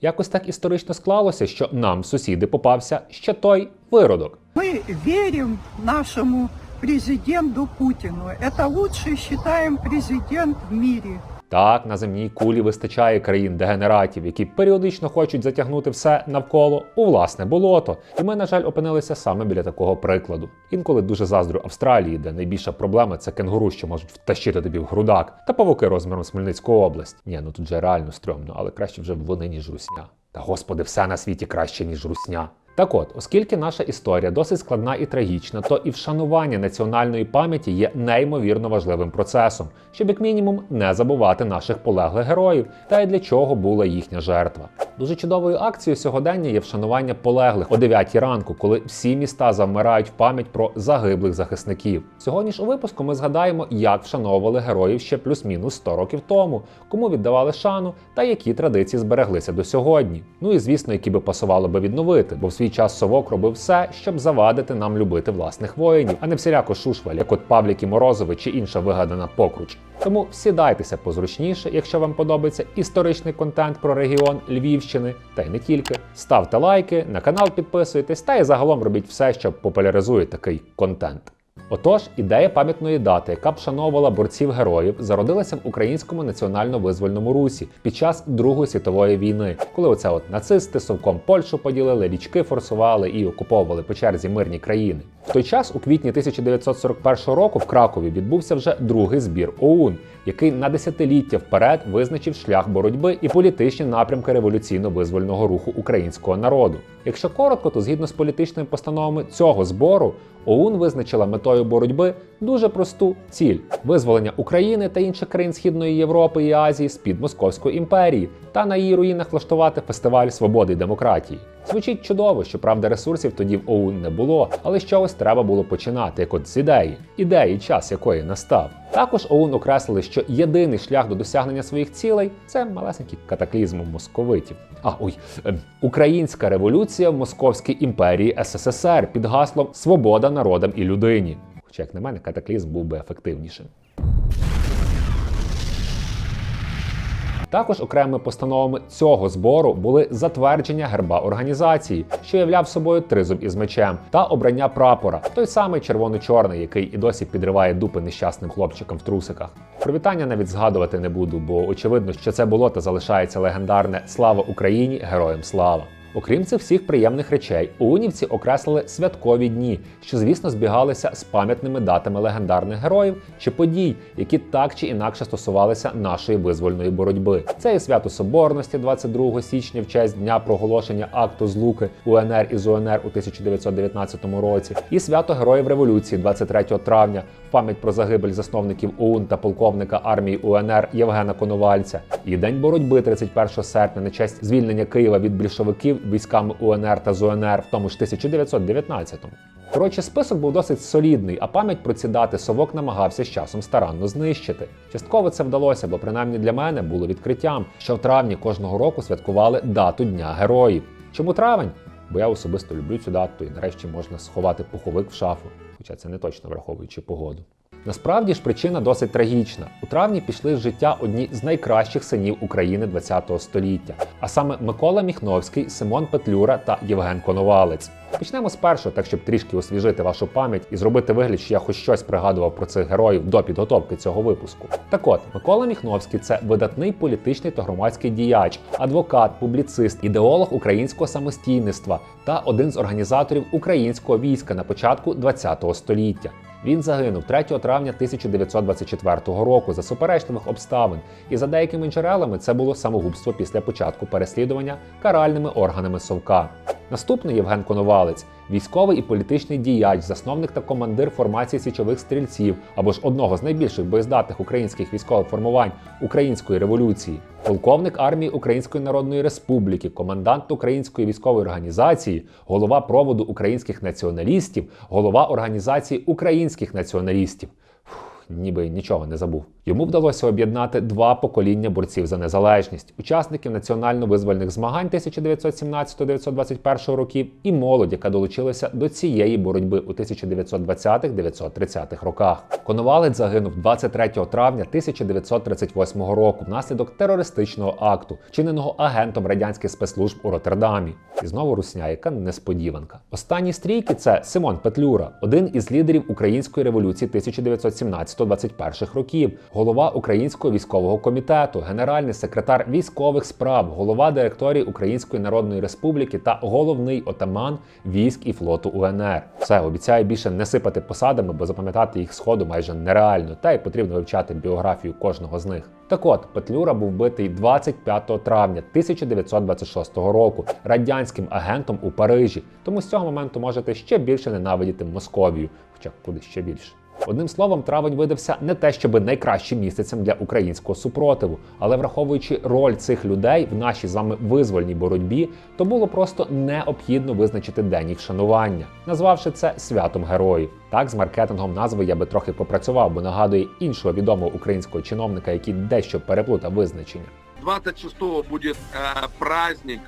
Якось так історично склалося, що нам сусіди попався ще той виродок. Ми віримо нашому президенту Путіну. Це лучший, вважаємо, президент в мире. Так, на земній кулі вистачає країн-дегенератів, які періодично хочуть затягнути все навколо у власне болото. І ми, на жаль, опинилися саме біля такого прикладу. Інколи дуже заздрю Австралії, де найбільша проблема це кенгуру, що можуть втащити тобі в грудак, та павуки розміром з Хмельницьку область. Ні, ну тут же реально стрьомно, але краще вже вони, ніж русня. Та господи, все на світі краще, ніж русня. Так от, оскільки наша історія досить складна і трагічна, то і вшанування національної пам'яті є неймовірно важливим процесом, щоб як мінімум не забувати наших полеглих героїв та й для чого була їхня жертва. Дуже чудовою акцією сьогодення є вшанування полеглих о 9 ранку, коли всі міста завмирають в пам'ять про загиблих захисників. Сьогодні ж у випуску ми згадаємо, як вшановували героїв ще плюс-мінус 100 років тому, кому віддавали шану та які традиції збереглися до сьогодні. Ну і звісно, які би пасувало би відновити, бо в свій час совок робив все, щоб завадити нам любити власних воїнів, а не всіляко шушваль, як от Павліки Морозови чи інша вигадана покруч. Тому сідайтеся позручніше, якщо вам подобається історичний контент про регіон Львівщини, та й не тільки. Ставте лайки, на канал підписуйтесь та й загалом робіть все, що популяризує такий контент. Отож, ідея пам'ятної дати, яка б вшановувала борців героїв, зародилася в українському національно-визвольному русі під час Другої світової війни, коли оце от нацисти совком Польщу поділили, річки форсували і окуповували по черзі мирні країни. В той час, у квітні 1941 року, в Кракові відбувся вже другий збір ОУН, який на десятиліття вперед визначив шлях боротьби і політичні напрямки революційно-визвольного руху українського народу. Якщо коротко, то згідно з політичними постановами цього збору, ОУН визначила метою боротьби дуже просту ціль визволення України та інших країн Східної Європи і Азії з під Московської імперії та на її руїнах влаштувати фестиваль свободи і демократії. Звучить чудово, що правда ресурсів тоді в ОУН не було, але з чогось треба було починати, як от з ідеї, ідеї, час якої настав. Також ОУН окреслили, що єдиний шлях до досягнення своїх цілей це малесенький катаклізм московитів. А ой, ем, українська революція в Московській імперії СССР під гаслом Свобода народам і людині. Хоча, як на мене, катаклізм був би ефективнішим. Також окремими постановами цього збору були затвердження герба організації, що являв собою тризуб із мечем, та обрання прапора, той самий червоно-чорний, який і досі підриває дупи нещасним хлопчикам в трусиках. Привітання навіть згадувати не буду, бо очевидно, що це було та залишається легендарне Слава Україні! Героям слава! Окрім цих всіх приємних речей, унівці окреслили святкові дні, що, звісно, збігалися з пам'ятними датами легендарних героїв чи подій, які так чи інакше стосувалися нашої визвольної боротьби. Це і свято Соборності 22 січня в честь дня проголошення акту злуки УНР із УНР у 1919 році, і свято Героїв Революції 23 травня в пам'ять про загибель засновників ОУН та полковника армії УНР Євгена Коновальця, і День боротьби 31 серпня на честь звільнення Києва від більшовиків військами УНР та ЗУНР в тому ж 1919-му. Коротше, список був досить солідний, а пам'ять про ці дати совок намагався з часом старанно знищити. Частково це вдалося, бо принаймні для мене було відкриттям, що в травні кожного року святкували дату Дня Героїв. Чому травень? Бо я особисто люблю цю дату і нарешті можна сховати пуховик в шафу, хоча це не точно враховуючи погоду. Насправді ж причина досить трагічна. У травні пішли з життя одні з найкращих синів України ХХ століття, а саме Микола Міхновський, Симон Петлюра та Євген Коновалець. Почнемо з першого, так щоб трішки освіжити вашу пам'ять і зробити вигляд, що я хоч щось пригадував про цих героїв до підготовки цього випуску. Так от, Микола Міхновський це видатний політичний та громадський діяч, адвокат, публіцист, ідеолог українського самостійництва та один з організаторів українського війська на початку ХХ століття. Він загинув 3 травня 1924 року за суперечливих обставин, і за деякими джерелами це було самогубство після початку переслідування каральними органами Совка. Наступний Євген Коновалець, військовий і політичний діяч, засновник та командир формації січових стрільців або ж одного з найбільших боєздатних українських військових формувань української революції, полковник армії Української Народної Республіки, командант Української військової організації, голова проводу українських націоналістів, голова організації українських націоналістів. Ніби нічого не забув. Йому вдалося об'єднати два покоління борців за незалежність, учасників національно-визвольних змагань 1917-1921 років і молодь, яка долучилася до цієї боротьби у 1920-1930-х роках. Коновалець загинув 23 травня 1938 року внаслідок терористичного акту, вчиненого агентом радянських спецслужб у Роттердамі. І знову русня, яка несподіванка. Останні стрійки це Симон Петлюра, один із лідерів української революції 1917-21 років, голова Українського військового комітету, генеральний секретар військових справ, голова директорії Української Народної Республіки та головний отаман військ і флоту УНР. Все обіцяю більше не сипати посадами, бо запам'ятати їх сходу майже нереально, та й потрібно вивчати біографію кожного з них. Так от, Петлюра був битий 25 травня 1926 року радянським агентом у Парижі. Тому з цього моменту можете ще більше ненавидіти Московію, хоча куди ще більше. Одним словом, травень видався не те, щоби найкращим місяцем для українського супротиву, але враховуючи роль цих людей в нашій з вами визвольній боротьбі, то було просто необхідно визначити день їх вшанування, назвавши це святом героїв. Так, з маркетингом назви я би трохи попрацював, бо нагадує іншого відомого українського чиновника, який дещо переплутав визначення. 26-го будет э, праздник,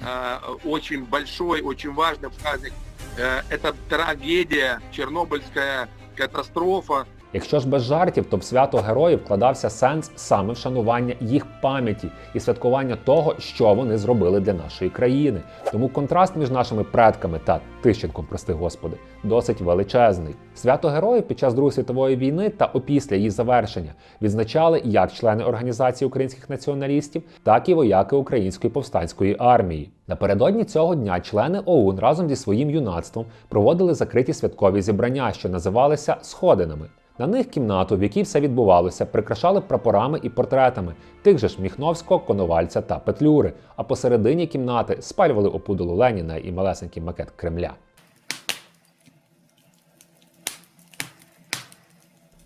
э, очень большой, очень важный праздник. Э, это трагедия, Чернобыльская катастрофа. Якщо ж без жартів, то в свято героїв вкладався сенс саме вшанування їх пам'яті і святкування того, що вони зробили для нашої країни. Тому контраст між нашими предками та Тищенком, прости господи, досить величезний. Свято героїв під час Другої світової війни та опісля її завершення відзначали як члени організації українських націоналістів, так і вояки Української повстанської армії. Напередодні цього дня члени ОУН разом зі своїм юнацтвом проводили закриті святкові зібрання, що називалися сходинами. На них кімнату, в якій все відбувалося, прикрашали прапорами і портретами тих же ж Міхновського, Коновальця та Петлюри. А посередині кімнати спалювали опудолу Леніна і малесенький макет Кремля.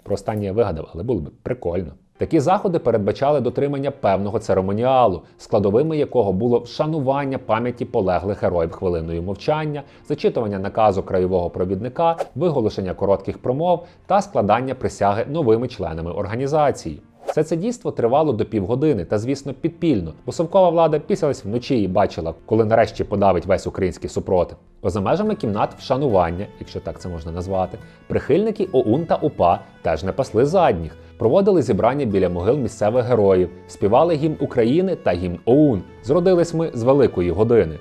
Про останнє я вигадав, але було б прикольно. Такі заходи передбачали дотримання певного церемоніалу, складовими якого було вшанування пам'яті полеглих героїв хвилиною мовчання, зачитування наказу краєвого провідника, виголошення коротких промов та складання присяги новими членами організації. Все це дійство тривало до півгодини та, звісно, підпільно, бо совкова влада пісялась вночі і бачила, коли нарешті подавить весь український супротив. Поза межами кімнат вшанування, якщо так це можна назвати, прихильники ОУН та УПА теж не пасли задніх, проводили зібрання біля могил місцевих героїв, співали гімн України та гімн ОУН. Зродились ми з великої години.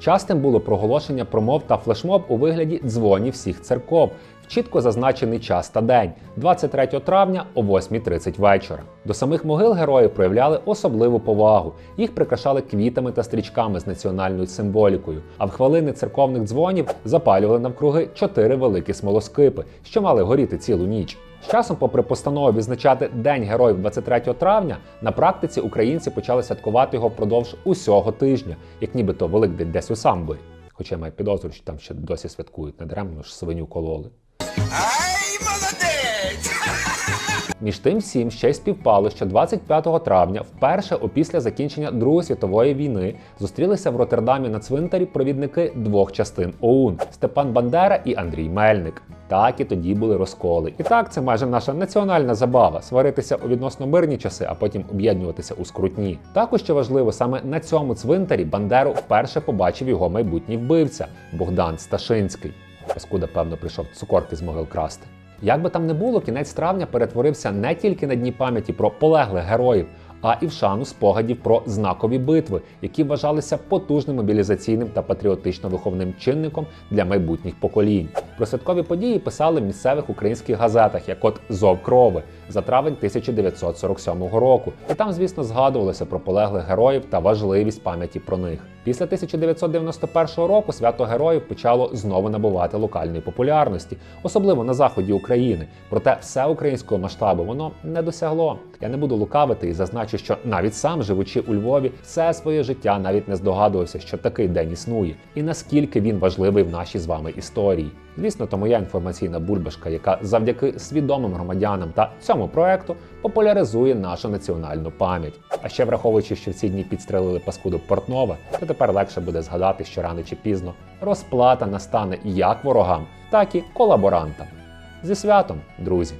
Частим було проголошення промов та флешмоб у вигляді дзвонів всіх церков чітко зазначений час та день 23 травня о 8.30 вечора. До самих могил героїв проявляли особливу повагу. Їх прикрашали квітами та стрічками з національною символікою. А в хвилини церковних дзвонів запалювали навкруги чотири великі смолоскипи, що мали горіти цілу ніч. З часом, попри постанову відзначати День героїв 23 травня, на практиці українці почали святкувати його впродовж усього тижня, як нібито Великдень десь у самбурі. Хоча я маю підозру, що там ще досі святкують, не даремно ж свиню кололи. Між тим всім ще й співпало, що 25 травня, вперше опісля закінчення Другої світової війни, зустрілися в Роттердамі на цвинтарі провідники двох частин ОУН Степан Бандера і Андрій Мельник. Так і тоді були розколи. І так, це майже наша національна забава сваритися у відносно мирні часи, а потім об'єднуватися у скрутні. Також що важливо, саме на цьому цвинтарі Бандеру вперше побачив його майбутній вбивця Богдан Сташинський. Паскуда, певно, прийшов цукорки з могил красти. Як би там не було, кінець травня перетворився не тільки на дні пам'яті про полеглих героїв, а і в шану спогадів про знакові битви, які вважалися потужним мобілізаційним та патріотично-виховним чинником для майбутніх поколінь. Про святкові події писали в місцевих українських газетах, як от Зов крови за травень 1947 року. І там, звісно, згадувалося про полеглих героїв та важливість пам'яті про них. Після 1991 року свято героїв почало знову набувати локальної популярності, особливо на заході України. Проте всеукраїнського масштабу воно не досягло. Я не буду лукавити і зазначу, що навіть сам, живучи у Львові, все своє життя навіть не здогадувався, що такий день існує, і наскільки він важливий в нашій з вами історії. Звісно, то моя інформаційна бульбашка, яка завдяки свідомим громадянам та цьому проекту популяризує нашу національну пам'ять. А ще враховуючи, що в ці дні підстрелили паскуду Портнова, то тепер легше буде згадати, що рано чи пізно розплата настане як ворогам, так і колаборантам. Зі святом, друзі!